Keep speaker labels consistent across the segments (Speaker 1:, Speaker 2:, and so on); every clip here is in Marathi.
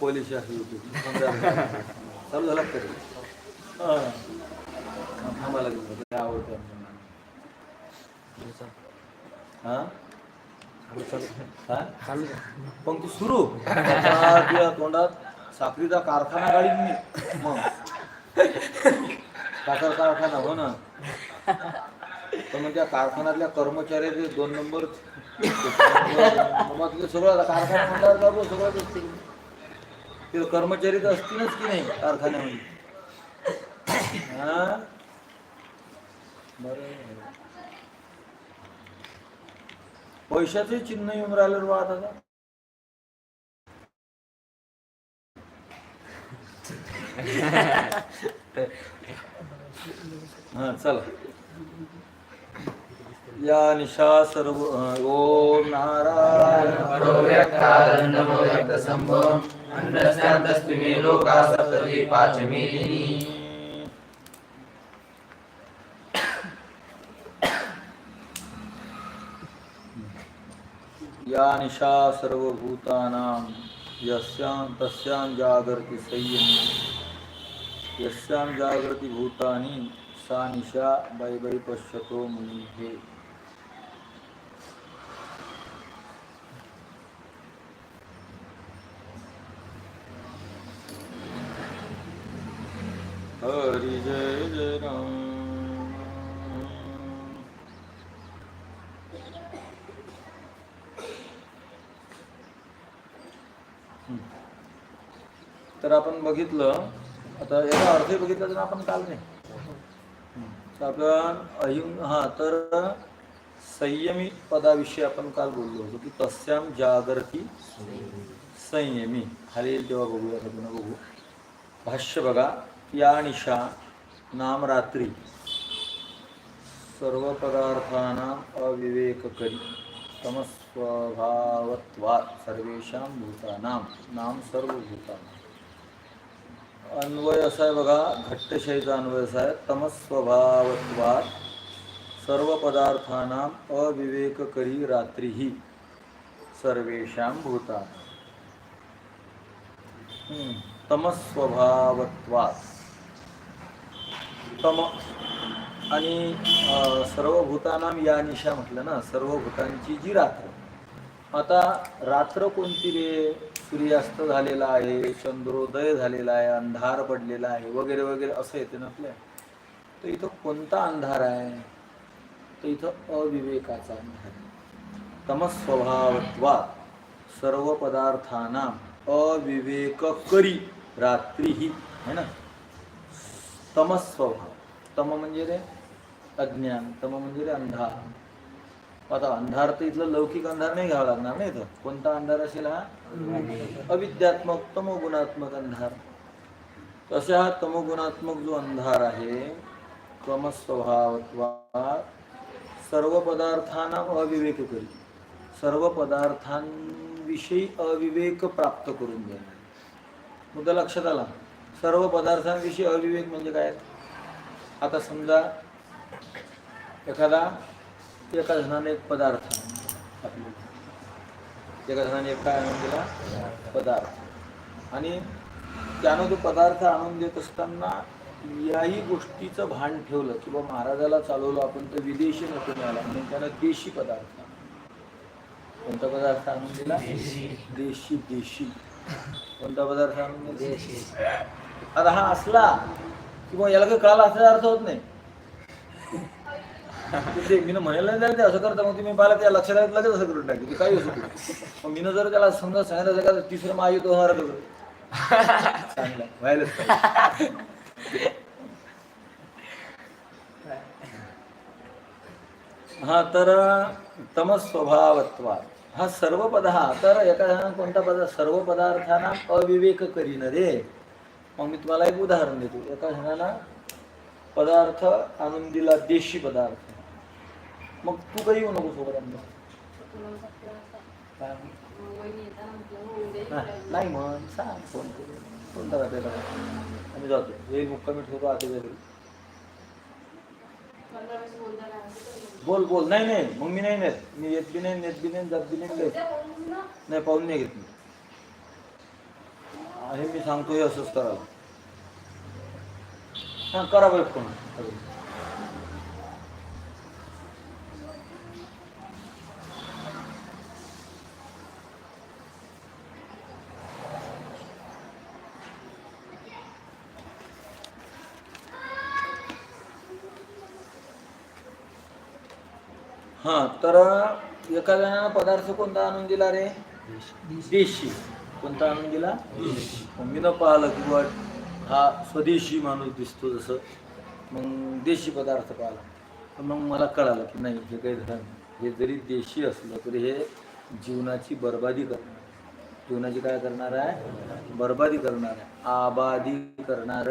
Speaker 1: पोलीस चालू झाला तरी. थांबा लागेल. आवडतं. हा? पण तू सुरू. तोंडात. साखरीचा कारखाना गाडीन मी मग. साखर कारखाना हो ना. तर मग त्या कारखान्यातल्या कर्मचाऱ्याचे दोन नंबर मग तिथे सगळं कारखाना बाबू कर्मचारी तर असतीलच की नाही कारखान्यामध्ये? हा? बरं. पैशाचे चिन्ह येऊन राहिलं रे बा आता हा चला. या निशा सर्व ओम नारायण. या निशा सर्वभूतानां यस्यां तस्यां जागर्ति संयम। यस्यां जागृती भूतानि सा निशा वै पश्यतो मुनिः। हरी जय जय राम तर आपण बघितलं आता याचा अर्थ बघितला तर आपण काल नाही. तर आपण अहिंग हा तर संयमी पदाविषयी आपण काल बोललो होतो की तस्याम जागृती संयमी. खाली तेव्हा बघूया बघू. भाष्य बघा. या निशा नाम रात्री सर्व पदार्थानां अविवेक करी समस्वभावत्वात् सर्वेषां भूतानां नाम सर्व भूतानां अन्वय असा आहे बघा घट्टशाहीचा अन्वय असा आहे तमस्वभावत्वात् सर्व पदार्थानां अविवेक करी रात्रीही सर्वेषां भूतानां। तमस्वभावत्वात्। तम आणि सर्व भूतानाम या निशा म्हटलं ना सर्व भूतांची जी रात्र. आता रात्र कोणती रे? सूर्यास्त झालेला आहे चंद्रोदय झालेला आहे अंधार पडलेला आहे वगैरे वगैरे असं येते ना आपल्या. तर इथं कोणता अंधार आहे? तर इथं अविवेकाचा अंधार आहे. तमस्वभावत्वात सर्व पदार्थांना अविवेक करी रात्री ही है ना? तमस्वभाव. तम म्हणजे रे अज्ञान तम म्हणजे रे अंधार. आता अंधार तर इथलं लौकिक अंधार नाही घ्यावा लागणार नाही तर कोणता अंधार असेल हा? अविद्यात्मक तमोगुणात्मक अंधार. तसा हा तमोगुणात्मक जो अंधार आहे तमस्वभावत्वा सर्व पदार्थांना अविवेक करी. सर्व पदार्थांविषयी अविवेक प्राप्त करून देणार मुद्दा लक्षात आला? सर्व पदार्थांविषयी अविवेक म्हणजे काय? आता समजा एखादा एका जणाने एक पदार्थ. आपले एका जणाने एक काय आणून दिला? पदार्थ. आणि त्यानं तो पदार्थ आणून देत असताना याही गोष्टीचं भान ठेवलं किंवा महाराजाला चालवलं आपण तर विदेशी नको मिळाला म्हणून त्यानं देशी पदार्थ. कोणता पदार्थ आणून दिला? देशी. देशी कोणता पदार्थ आणून दिला? आता हा असला किंवा याला काही कळाला असा अर्थ होत नाही. ते मीनं म्हणायला नाही ते असं करता मग तुम्ही पाहिलं त्या लक्षात आलं लगेच असं करून टाकली काही असू मग मीनं जर त्याला समजा सांगितलं का तिसरं माझी तो होणार चांगलं. व्हायलाच पाहिजे. हा तर तमस स्वभावत्वा हा सर्व पदार्थ तर एका कोणता पदार्थ सर्व पदार्थांना अविवेक करीन रे. मग मी तुम्हाला एक उदाहरण देतो. एका जणाला पदार्थ आणून दिला देशी पदार्थ. मग तू काही येऊ नको सोबत नाही म्हण सांग फोन करून कोणता राहते आम्ही जातो. एक मुक्कामी ठेवतो आता घरी. बोल बोल. नाही नाही. मग मी नाही नेत. मी येत बी नाही नेत बी नाही जात बी नाही. नाही पाहून नाही घेत मी. आणि मी सांगतो हे असंच करा हा करा बरं फोन. हा तर एका जणानं पदार्थ कोणता आणून दिला रे? देशी. कोणता आणून दिला? मग मी न पाहिलं की बुवा हा स्वदेशी माणूस दिसतो जसं. मग देशी पदार्थ पाहिला. तर मग मला कळालं की नाही हे काही धन हे जरी देशी असलं तरी हे जीवनाची बर्बादी करणार. जीवनाची काय करणार आहे? बर्बादी करणार आहे. आबादी करणार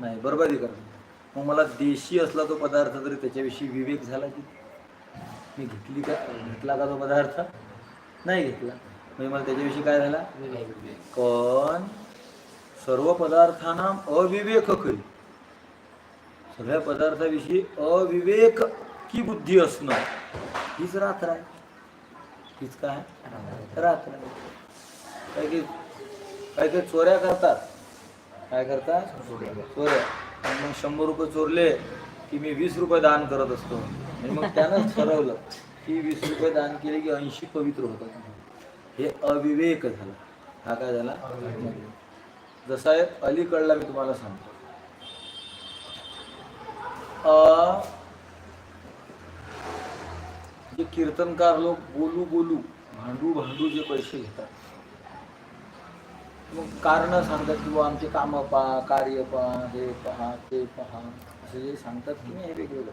Speaker 1: नाही बर्बादी करणार. मग मला देशी असला तो पदार्थ तरी त्याच्याविषयी विवेक झाला की? मी घेतली का? घेतला का तो पदार्थ? नाही घेतला. म्हणजे मला त्याच्याविषयी काय झाला? पण सर्व पदार्थांना अविवेक करी. सगळ्या पदार्थाविषयी अविवेक की बुद्धी असणं हीच रात्र आहे. हीच काय? रात्र आहे. काही काही काही चोऱ्या करतात. काय करतात? चोऱ्या. आणि मग शंभर रुपये चोरले की मी वीस रुपये दान करत असतो. आणि मग त्यानं ठरवलं की वीस रुपये दान केले की ऐंशी पवित्र होतात. हे अविवेक झाला. हा काय झाला? जसा आहे अलीकडला मी तुम्हाला सांगतो. अ, जे कीर्तनकार लोक बोलू बोलू भांडू भांडू जे पैसे घेतात. मग कारण सांगतात की आमचे कामं पहा कार्य पहा हे पहा ते पहा. असे जे सांगतात की नाही हे वेगवेगळं.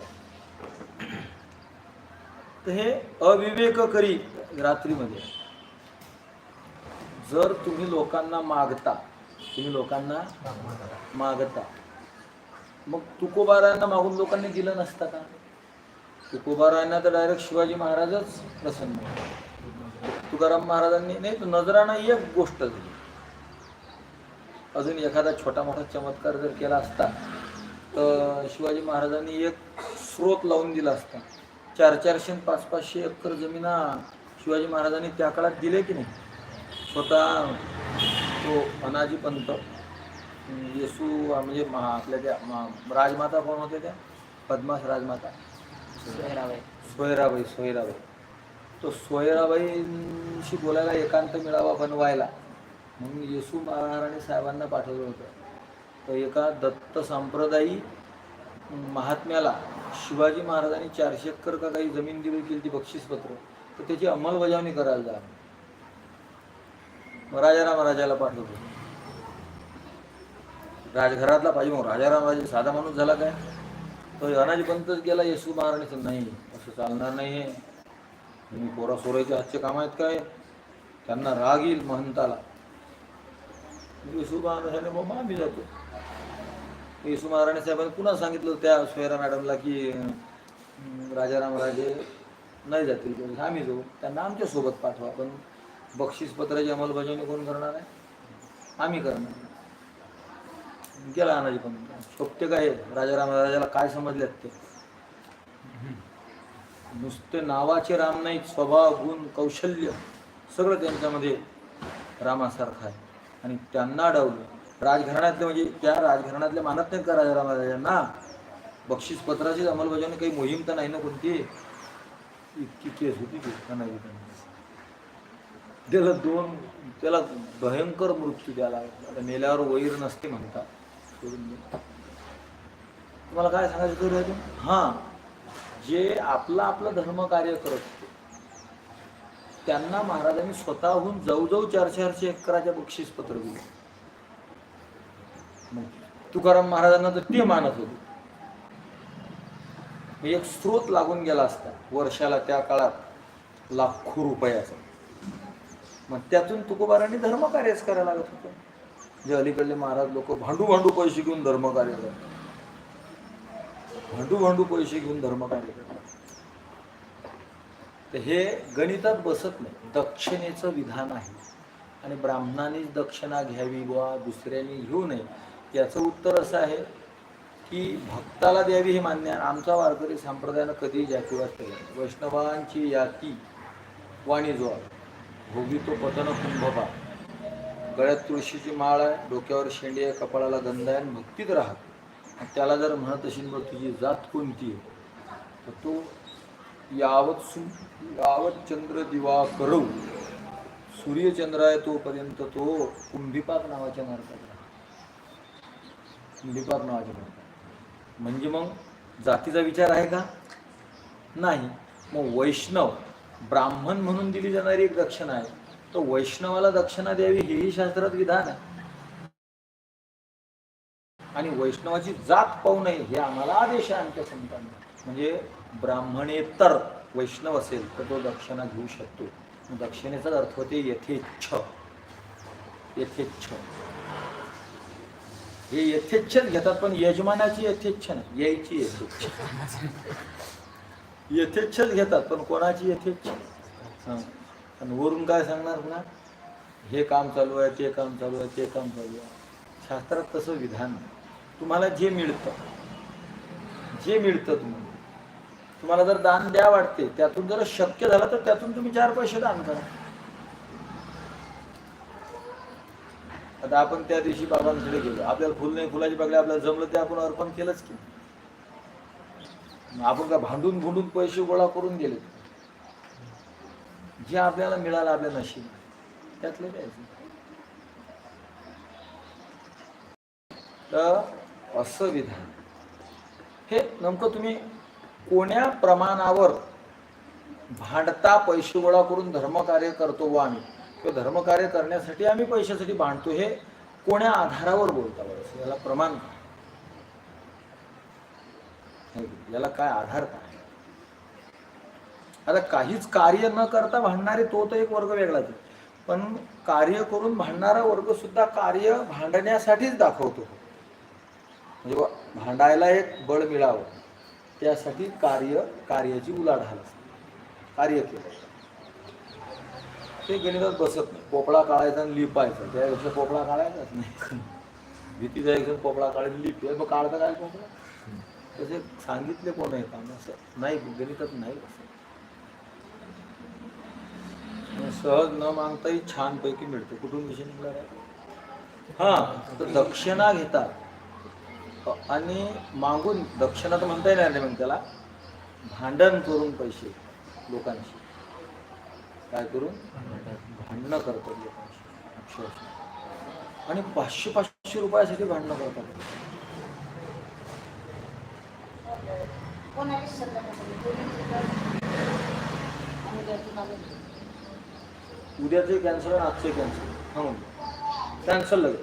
Speaker 1: तर हे अविवेक करी रात्रीमध्ये. जर तुम्ही लोकांना मागता तुम्ही लोकांना मागता मग तुकोबारायांना मागून लोकांनी दिलं नसतं का? तुकोबारायांना तर डायरेक्ट शिवाजी महाराजच प्रसन्न तुकाराम महाराजांनी नाही तर नजराना एक गोष्ट झाली अजून एखादा छोटा मोठा चमत्कार जर केला असता तर शिवाजी महाराजांनी एक स्रोत लावून दिला असता. चार चारशे पाच पाचशे एकर जमिना शिवाजी महाराजांनी त्या काळात दिले की नाही? स्वतः तो अनाजी पंत येसू म्हणजे महा- आपल्या त्या राजमाता कोण होत्या त्या? पद्मास राजमाता. सोयराबाई सोयराबाई तो सोयराबाईंशी बोलायला एकांत मिळावा बनवायला. म्हणून येसू महाराणी साहेबांना पाठवलं होतं. तर एका दत्त संप्रदायी महात्म्याला शिवाजी महाराजांनी चारशे एकर का काही जमीन दिली केली ती बक्षीसपत्र. तर त्याची अंमलबजावणी करायला जा मग राजाराम राजाला पाठवतो. राजघरातला पाहिजे मग राजाराम राजा साधा माणूस झाला काय? तो अनाजपंतच गेला येसू महाराणीचं नाही असं चालणार नाही आहे तुम्ही पोरा सोरायचे हातचे काम आहेत काय? त्यांना राग येईल महंताला. येसू महाराजाने मग आम्ही जातो. येसू महाराणी साहेबांनी पुन्हा सांगितलं त्या सोयरा मॅडमला की राजाराम राजे नाही जातील आम्ही जाऊ. त्यांना आमच्यासोबत पाठवा आपण बक्षीसपत्राची अंमलबजावणी कोण करणार आहे? आम्ही करणार. गेला अनाजी पण. शोभते काय? राजाराम राजाला काय समजलेत ते? नुसते नावाचे राम नाही स्वभाव गुण कौशल्य सगळं त्यांच्यामध्ये रामासारखं आहे. आणि त्यांना अडवलं राजघराण्यातले म्हणजे त्या राजघराण्यातले मानत नाहीत का राजा राजांना? बक्षीसपत्राची अंमलबजावणी काही मोहीम तर नाही ना कोणती? इतकी केस होती की नाही त्याला दोन त्याला भयंकर मृत्यू द्यायला आता मेल्यावर वैर नसते म्हणतात. सोडून तुम्हाला काय सांगायचं करू आहे हां. जे आपला आपला धर्म कार्य करत होते त्यांना महाराजांनी स्वतःहून जाऊ जाऊ चारशे एकराच्या बक्षीस पत्र दिले तुकाराम महाराजांना तर ते मानत होते. एक स्रोत लागून गेला असता वर्षाला त्या काळात लाखो रुपयाचा. मग त्यातून तुकोबारांनी धर्मकार्यच करायला लागत होतं. जे अलीकडले महाराज लोक भांडू भांडू पैसे घेऊन धर्मकार्य करतात. भांडू भांडू पैसे घेऊन धर्मकार्य करतात. तर हे गणितात बसत नाही. दक्षिणेचं विधान आहे. आणि ब्राह्मणानेच दक्षिणा घ्यावी वा दुसऱ्याने घेऊ नये. याचं उत्तर असं आहे की भक्ताला द्यावी हे मान्य आमचा वारकरी संप्रदायानं कधीही जातीवाद केला वैष्णवांची याती वाणी जो आहे भोगी तो पतन कुंभपा गळ्यात तुळशीची माळ आहे डोक्यावर शेंडी आहे कपाळाला गंधा आहे आणि भक्तीत राहत त्याला जर म्हणत असेल बघ तुझी जात कोणती आहे तर तो यावत सु यावत चंद्र दिवा करव सूर्यचंद्र आहे तोपर्यंत तो कुंभिपाक नावाच्या मार्गात राहतो कुंभिपाक नावाच्या मार्गात. म्हणजे मग जातीचा विचार आहे का? नाही. मग वैष्णव ब्राह्मण म्हणून दिली जाणारी एक दक्षिणा आहे. तर वैष्णवाला दक्षिणा द्यावी हेही शास्त्रात विधान आहे. आणि वैष्णवाची जात पाहू नये हे आम्हाला आदेश आहे आमच्या संतांना. म्हणजे ब्राह्मणेतर वैष्णव असेल तर तो दक्षिणा घेऊ शकतो. दक्षिणेचा दक्षिणेचाच अर्थ होते यथेच्छ. यथेच्छ. हे यथेच्छच घेतात पण यजमानाची यथेच्छ नाही. यायची यथेच्छ. यथेच्छच घेतात पण कोणाची यथेच्छ हां. आणि वरून काय सांगणार पुन्हा हे काम चालू आहे ते काम चालू आहे ते काम चालू आहे. शास्त्रात तसं विधान. तुम्हाला जे मिळतं जे मिळतं तुम्हाला तुम्हाला जर दान द्या वाटते त्यातून जर शक्य झालं तर त्यातून तुम्ही चार पैसे दान करा. आता आपण त्या दिवशी बाबांकडे गेलो. आपल्याला फुल नाही फुलाची बागडी आपल्याला जमलं ते आपण अर्पण केलंच की. आपण काय भांडून भुंडून पैसे गोळा करून गेले. जे आपल्याला मिळालं आपल्या नशीब. त्यातले द्यायचे तर असं विधान. हे नेमकं तुम्ही कोण्या प्रमाणावर भांडता पैसे गोळा करून धर्मकार्य करतो व आम्ही? किंवा धर्मकार्य करण्यासाठी आम्ही पैशासाठी भांडतो हे कोण्या आधारावर बोलता बरं? याला प्रमाण याला काय आधार काय? आता काहीच कार्य न करता भांडणारे तो तर एक वर्ग वेगळाच पण कार्य करून भांडणारा वर्ग सुद्धा कार्य भांडण्यासाठीच दाखवतो. म्हणजे भांडायला एक बळ मिळावं त्यासाठी कार्य कार्याची उलाढाल कार्य केलं. ते गणितात बसत नाही. पोपळा काढायचा आणि लिपायचा त्यापेक्षा पोपळा काढायचाच नाही. भीती जायचं पोपळा काढायला लिप. मग काढता काय पोपळा? तसे सांगितले कोण आहे काम असं नाही गणितात नाही असं. सहज न मागताही छानपैकी मिळते. कुठून विषय निघणार आहे? हा तर दक्षिणा घेतात आणि मागून दक्षिणा तर म्हणता येणार नाही मग त्याला भांडण करून पैसे लोकांशी. काय करून? भांडणं करतात लोकांशी. अक्षरशः. आणि पाचशे पाचशे रुपयासाठी भांडणं करतात. उद्याचे कॅन्सल आणि आजचे कॅन्सल सांगून कॅन्सल लगेच.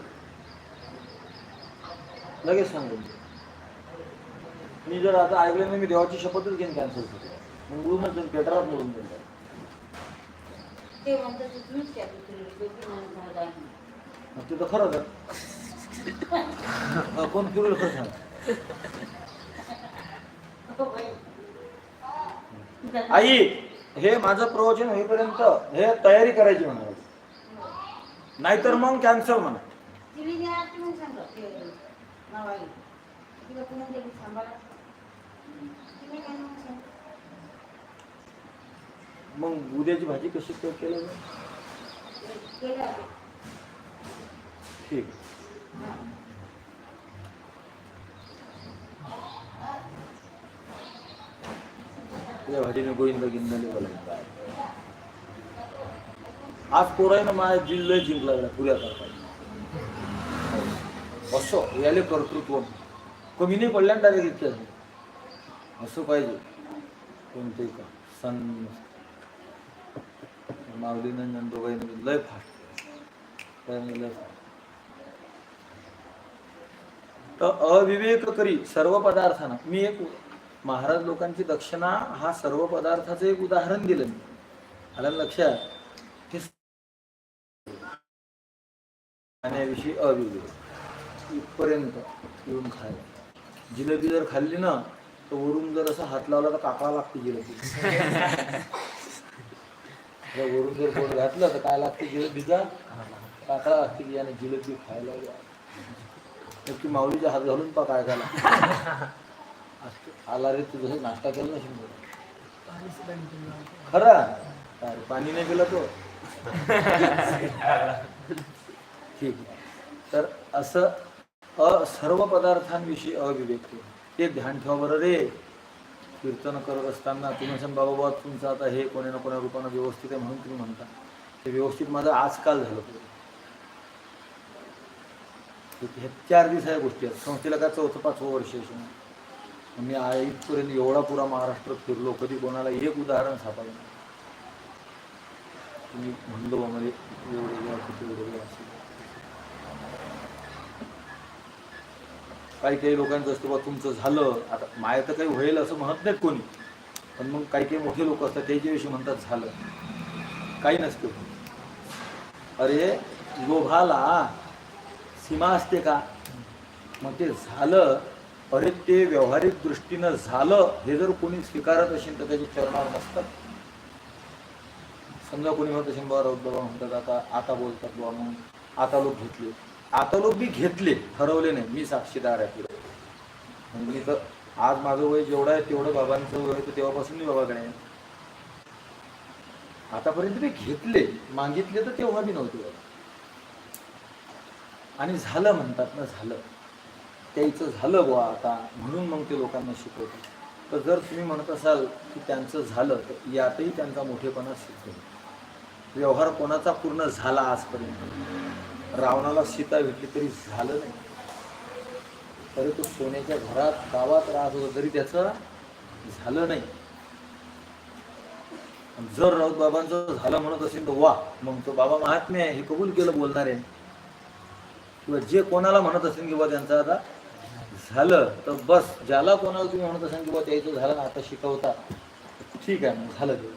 Speaker 1: लगेच सांगून. मी जर आता ऐकलं नाही मी देवाची शपथच घेईन कॅन्सल करतो मग मुळूनच पेटरात मुळून जाईल.
Speaker 2: ते
Speaker 1: तर खरंच आहे. कोण फिरवलं खरं सांग.
Speaker 2: हो.
Speaker 1: आई हे माझं प्रवचन होईपर्यंत हे तयारी करायची म्हणा नाहीतर मग कॅन्सल म्हणा. मग उद्याची भाजी कशी केलं? ठीक. तुझ्या भाजीने गोविंद गिंदाले बोलायचं. आज पोरायनं माझ्या जिल्हा जिंकला गेला पुऱ्या करता असं याले कर्तृत्व. कमी नाही पडल्या डायरेक्ट इतक्या असं पाहिजे. कोणतेही का? सण. माऊलीनं नंदोबाईनं लय फाट त्याने लय तर अविवेक करी सर्व पदार्थांना मी एक महाराज लोकांची दक्षिणा हा सर्व पदार्थाचं एक उदाहरण दिलं मी. आलं लक्षात? की खाण्याविषयी अविवेक. इथपर्यंत येऊन खायला. जिलेबी जर खाल्ली ना तर वरून जर असं हात लावला तर काकळा लागते जिलेबी. जर वरून जर पोट घातलं तर काय लागते जिलेबीचा काकळा लागते की याने जिलेबी खायला नक्की माऊलीचा हात घालून पा काय झाला आला रे तुझं नाश्ता केला ना शिंदे खरा. काय पाणी नाही पिला तो. ठीक आहे. तर असं अ सर्व पदार्थांविषयी अविवेक ते ध्यान ठेवा बरं रे. कीर्तन करत असताना तुम्ही असं बाबा बाबा तुमचं आता हे कोणी ना कोणा रूपानं व्यवस्थित आहे म्हणून तुम्ही म्हणता. ते व्यवस्थित माझं आजकाल झालं हे चार दिवस या गोष्टी आहेत. संस्थेला काय चौथं पाचवं वर्ष आहे. शिवाय. मी आईपर्यंत इथपर्यंत एवढा पुरा महाराष्ट्रात फिरलो कधी कोणाला एक उदाहरण सापडलं नाही. तुम्ही म्हणलो बा मध्ये एवढे किती एवढे असेल काही काही लोकांचं असतं बा तुमचं झालं आता माय तर काही होईल असं म्हणत नाहीत कोणी. पण मग काही काही मोठे लोक असतात त्याच्याविषयी म्हणतात झालं. काही नसतं. अरे लोभाला सीमा असते का? मग ते झालं अरे ते व्यावहारिक दृष्टीनं झालं हे जर कोणी स्वीकारत असेल तर त्याची चरणार नसतात. समजा कोणी म्हणत असेल बाबा राऊत बाबा म्हणतात आता आता बोलतात बाबा मग आता लोक घेतले. आता लोक बी घेतले हरवले नाही. मी साक्षीदार आहे म्हणजे मी तर आज माझं वय जेवढं आहे तेवढं बाबांचं वय होतं तेव्हापासून मी बाबाकडे आहे. आतापर्यंत मी घेतले. मागितले तर तेव्हा बी नव्हते बाबा. आणि झालं म्हणतात ना झालं. त्याचं झालं बुवा आता. म्हणून मग ते लोकांना शिकवतात. तर जर तुम्ही म्हणत असाल की त्यांचं झालं तर यातही त्यांचा मोठेपणा सिद्ध व्यवहार कोणाचा पूर्ण झाला आजपर्यंत? रावणाला सीता भेटली तरी झालं नाही. तरी तो सोन्याच्या घरात गावात राहत होता तरी त्याचं झालं नाही. जर राऊत बाबांचं झालं म्हणत असेल तर वा मग तो बाबा महात्मे आहे हे कबूल केलं बोलणारे किंवा जे कोणाला म्हणत असेल किंवा त्यांचा आता झालं तर बस ज्याला कोणाला तुम्ही म्हणत असाल की बाबा त्याचं झालं ना आता शिकवता. ठीक आहे मग झालं ते.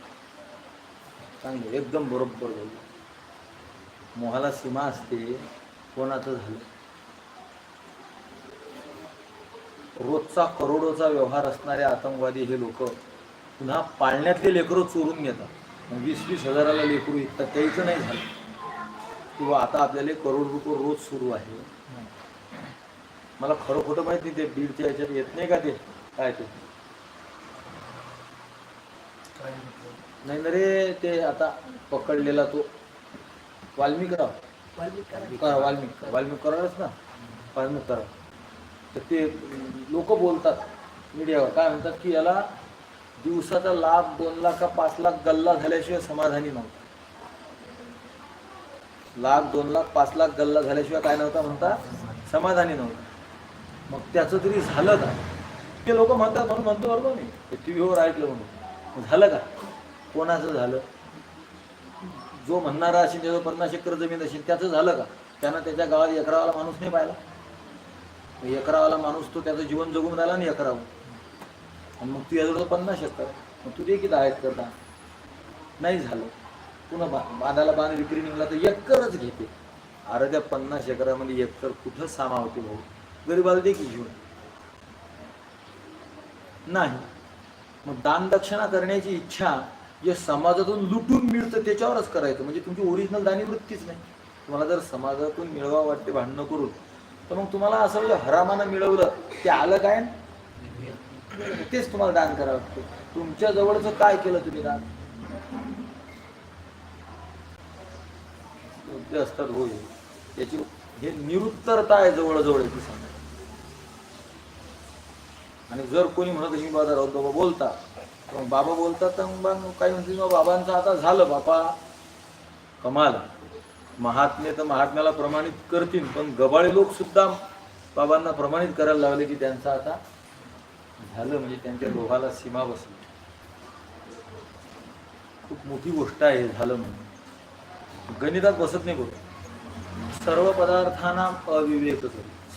Speaker 1: चांगलं एकदम बरोबर बोललं मोहाला सीमा असते कोणाचं झालं? रोजचा करोडोचा व्यवहार असणारे आतंकवादी हे लोक पुन्हा पाळण्यातले लेकरं चोरून घेतात. मग वीस वीस हजाराला लेकरू विकतात त्याचं नाही झालं. किंवा आता आपल्याला करोड रुपये रोज सुरू आहे. मला खरं खोटं माहीत नाही ते बीडच्या याच्यात येत नाही का ते? काय ते? नाही ना रे ते आता पकडलेला तो. वाल्मिकराव करा वाल्मिक वाल्मिक. करारच ना? वाल्मिक करा तर ते लोक बोलतात मीडियावर. काय म्हणतात की याला दिवसाचा लाख दोन लाख का पाच लाख गल्ला झाल्याशिवाय समाधानी नव्हता. लाख दोन लाख पाच लाख गल्ला झाल्याशिवाय काय नव्हता म्हणता? समाधानी नव्हता. मग त्याचं तरी झालं का? ते लोक म्हणतात म्हणून म्हणतो बरोबर मी. टी व्हीवर ऐकलं म्हणून. झालं का? कोणाचं झालं? जो म्हणणारा असेल त्याचं पन्नास एकर जमीन असेल त्याचं झालं का? त्यानं त्याच्या गावात एकरावाला माणूस नाही पाहिला? एकरावाला माणूस तो त्याचं जीवन जगून राहिला नाही एकरावं आणि मग तू याजवळ पन्नास एकर मग तू ते किती आहेत करता नाही झालं. पुन्हा बा बांधाला बांध विक्री निघाला तर एकरच घेते. अरे त्या पन्नास एकरामध्ये एकर कुठं सामावते भाऊ? गरिबाला दे की घेऊन नाही. मग दान दक्षिणा करण्याची इच्छा जे समाजातून लुटून मिळतं त्याच्यावरच करायचं. म्हणजे तुमची ओरिजिनल दानी वृत्तीच नाही. तुम्हाला जर समाजातून मिळवा वाटते भांडणं करून तर मग तुम्हाला असं म्हणजे हरामानं मिळवलं ते आलं काय? तेच तुम्हाला दान करावं लागतं. तुमच्या जवळचं काय केलं तुम्ही दान? ते असतात होय. याची हे निरुत्तरता आहे जवळजवळ याची सांगा आणि जर कोणी म्हणत असेल बाबा राऊत बाबा बोलता. तर मग बाबा बोलतात तर मग काही म्हणतील मग बाबांचं आता झालं बापा. कमाल. महात्मे तर महात्म्याला प्रमाणित करतील पण गबाळे लोक सुद्धा बाबांना प्रमाणित करायला लावले की त्यांचं आता झालं म्हणजे त्यांच्या लोभाला सीमा बसली. खूप मोठी गोष्ट आहे झालं म्हणून. गणितात बसत नाही बघ सर्व पदार्थांना अविवेक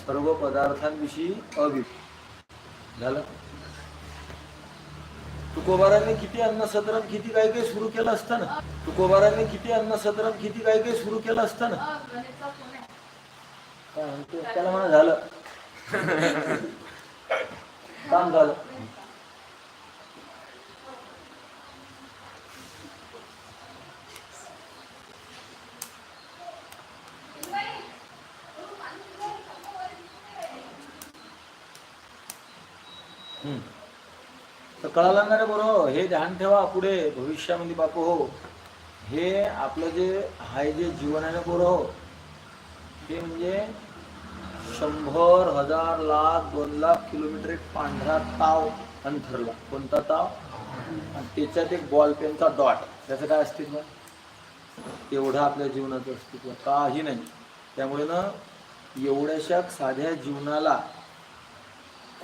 Speaker 1: सर्व पदार्थांविषयी अविवेक. झालं. तुकोबारांनी किती अन्न सदरम किती काही काही सुरू केलं असतं ना तुकोबारांनी किती अन्न सदरम किती काही काही सुरू केलं असतं ना काय म्हणतो? त्याला म्हणा झालं. काम झालं. तर कळालं ना रे हे ध्यान ठेवा पुढे भविष्यामध्ये बापू हो. हे आपलं जे हाय जे जीवन आहे ना बरोबर हो हे म्हणजे शंभर हजार लाख दोन लाख किलोमीटर एक पांढरा ताव अंथरला. कोणता ताव? आणि त्याच्यात एक बॉल पेनचा डॉट त्याचं काय अस्तित्व? एवढं आपल्या जीवनाचं अस्तित्व. काही नाही. त्यामुळे ना एवढ्याशा साध्या जीवनाला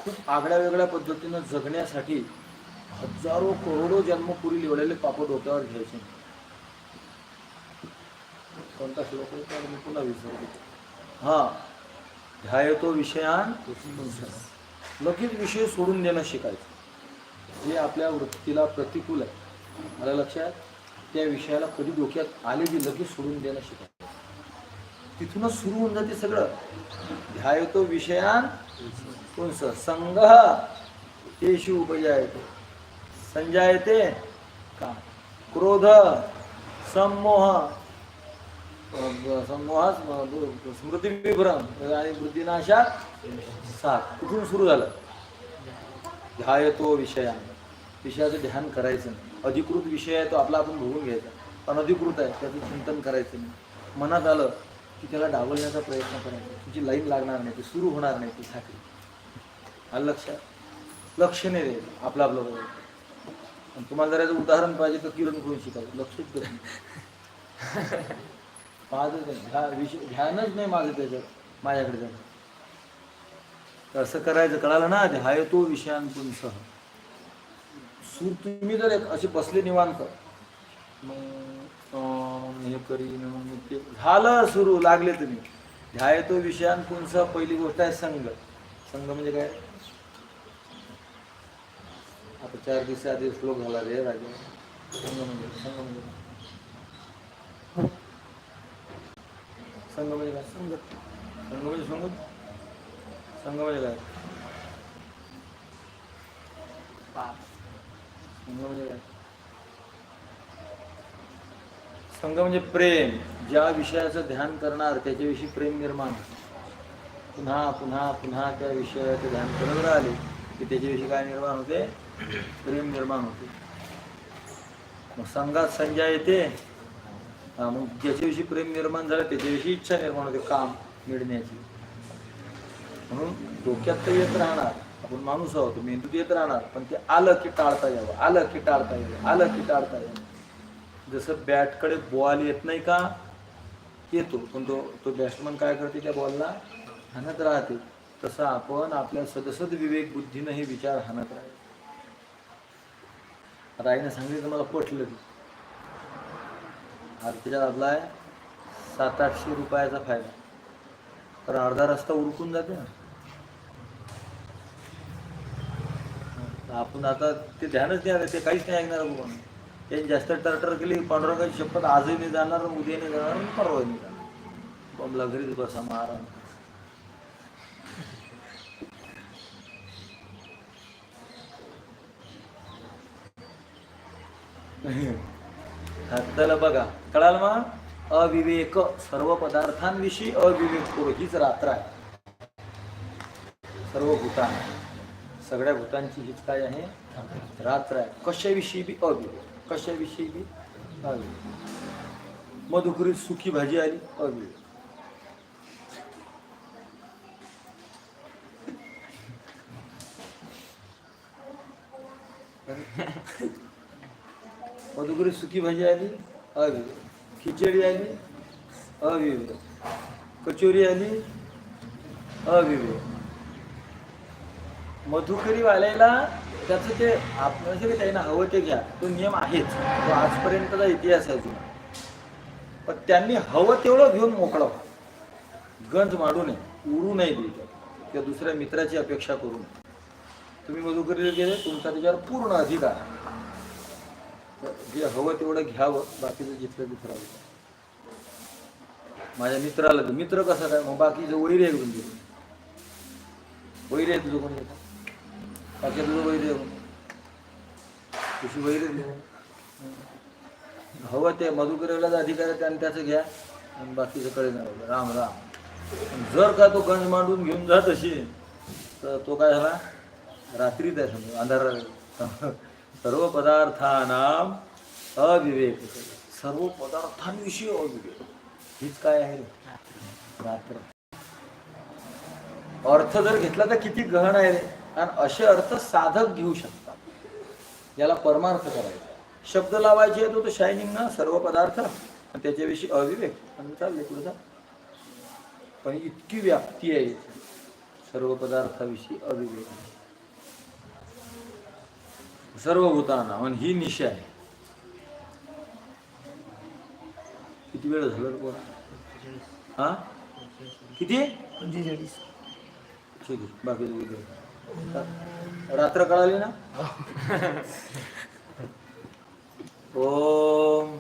Speaker 1: खूप आगळ्या वेगळ्या पद्धतीनं जगण्यासाठी हजारो करोडो जन्म पुरी लिवलेले पाप डोक्यावर घ्यायचे. कोणता श्लोक मी पुन्हा विसरतो हा. ध्यायतो विषयान लगेच विषय सोडून देणं शिकायचं. जे आपल्या वृत्तीला प्रतिकूल आहे. मला लक्षात त्या विषयाला कधी डोक्यात आले की लगेच सोडून देणं शिकायचं. तिथूनच सुरू होऊन जाते सगळं. ध्यायतो विषयान पुंस संघ तेषु उपजायते। संजायते का? क्रोध संमोह अ, स्मृती विभ्रम आणि बुद्धिनाशात सात. कुठून सुरू झालं. ध्यायतो विषया. विषयाचं ध्यान करायचं नाही. अधिकृत विषय आहे तो आपला आपण भोगून घ्यायचा. अनधिकृत आहे त्याचं चिंतन करायचं नाही. मनात आलं की त्याला डावलण्याचा प्रयत्न करायचा. तुझी लाईन लागणार नाही ती सुरू होणार नाही ती साखळी आलं लक्षात लक्ष नाही द्यायचं आपलं आपलं बघायचं आणि तुम्हाला जर याचं उदाहरण पाहिजे तर किरण करून शिकायचं? लक्षच नाही. ध्या विषय ध्यानच नाही माझं त्याच्यात माझ्याकडे जाणं. तर असं करायचं कळालं ना ध्यायतो विषयांतून सह. सूर तुम्ही जर एक असे बसले निवांत. मग हे करीन मग ते झालं सुरू लागले तुम्ही. ध्यायतो विषयांतून सह पहिली गोष्ट आहे संघ. संघ म्हणजे काय? आता चार दिवस आधी श्लोक झाला रे राजा. संघ म्हणजे संघ म्हणजे काय? संघ म्हणजे काय संघ संघ म्हणजे म्हणजे काय संघ म्हणजे प्रेम. ज्या विषयाचं ध्यान करणार त्याच्याविषयी प्रेम निर्माण. पुन्हा पुन्हा पुन्हा त्या विषयाचं ध्यान करत राहिले की त्याच्याविषयी काय निर्माण होते? प्रेम निर्माण होते. मग संघात संजय येते. मग ज्याच्याविषयी प्रेम निर्माण झालं त्याच्याविषयी इच्छा निर्माण होते काम मिळण्याची. म्हणून डोक्यात तर येत राहणार. आपण माणूस आहोत मेंदूत येत राहणार. पण ते आलं की टाळता यावं आलं की टाळता यावं आलं की टाळता यावं. जसं बॅटकडे बॉल येत नाही का येतो. पण तो तो बॅट्समन काय करते त्या बॉलला हाणत राहते. तसं आपण आपल्या सदसद विवेक बुद्धीनं हे विचार हाणत राहते. आता आईने सांगितलं मला पटलं आता त्याच्यात आपला आहे सात आठशे रुपयाचा फायदा. तर अर्धा रस्ता उरकून जाते ना. आपण आता ते ध्यानच नाही आलं ते काहीच नाही ऐकणार आपण त्यांनी जास्त टरटर केली पांडुरंगाची शपथ आजही नाही जाणार उद्या नाही जाणार परवा नाही जाणार. बमला घरीच बसा महाराज. त्याला बघा. कळाल मग? अविवेक सर्व पदार्थांविषयी अविवेक करू हीच रात्र आहे. सर्व भूतान सगळ्या भूतांची हीच काय आहे? रात्र आहे. कशाविषयी बी अविवेक? कशाविषयी बी अविवेक? मधुकरी सुखी भाजी आली अविवेक. सुकी भाजी आली अविवेक खिचडी आली अविवेक कचोरी आली अविवेक मधुकरी वाल्याला त्याचं ते आपलं जे त्यांना हवं ते घ्या. तो नियम आहेच. तो आजपर्यंतचा इतिहास आहे जुना. पण त्यांनी हवं तेवढं घेऊन मोकळा गंज मांडू नये. उडू नये द्यायचं किंवा दुसऱ्या मित्राची अपेक्षा करू नये. तुम्ही मधुकरीला गेले तुमचा त्याच्यावर पूर्ण अधिकार आहे. जे हवं तेवढं घ्यावं बाकीचं जिथलं तिथं राहावं माझ्या मित्राला तर मित्र कसा काय मग बाकीचं वैर आहे तुझं वैर आहे तुझं कोणी? बाकी तुझं वैर आहे. तुझी वैर हवं ते मधुकरेलाच अधिकार आहे त्याने त्याचं घ्या. आणि बाकीचं कडे नाही राम राम. जर का तो गंज मांडून घेऊन जात असेल तर तो काय झाला? रात्रीत आहे समजा अंधारा सर्व पदार्थांना अविवेक सर्व पदार्थांविषयी अविवेक. हीच काय आहे? रे? रात्र. अर्थ जर घेतला तर किती गहन आहे रे. आणि असे अर्थ साधक घेऊ शकतात. याला परमार्थ करायचा शब्द लावायचे तो तो शायनिंग ना सर्व पदार्थ त्याच्याविषयी अविवेक. आणि चालले पुढे जा. पण इतकी व्याप्ती आहे सर्व पदार्थाविषयी अविवेक. सर्व भूतांना आणि ही निशा आहे. किती वेळ झाला पोरा? हा? किती? ठीक आहे बाकी रात्र कळाली ना? ओम.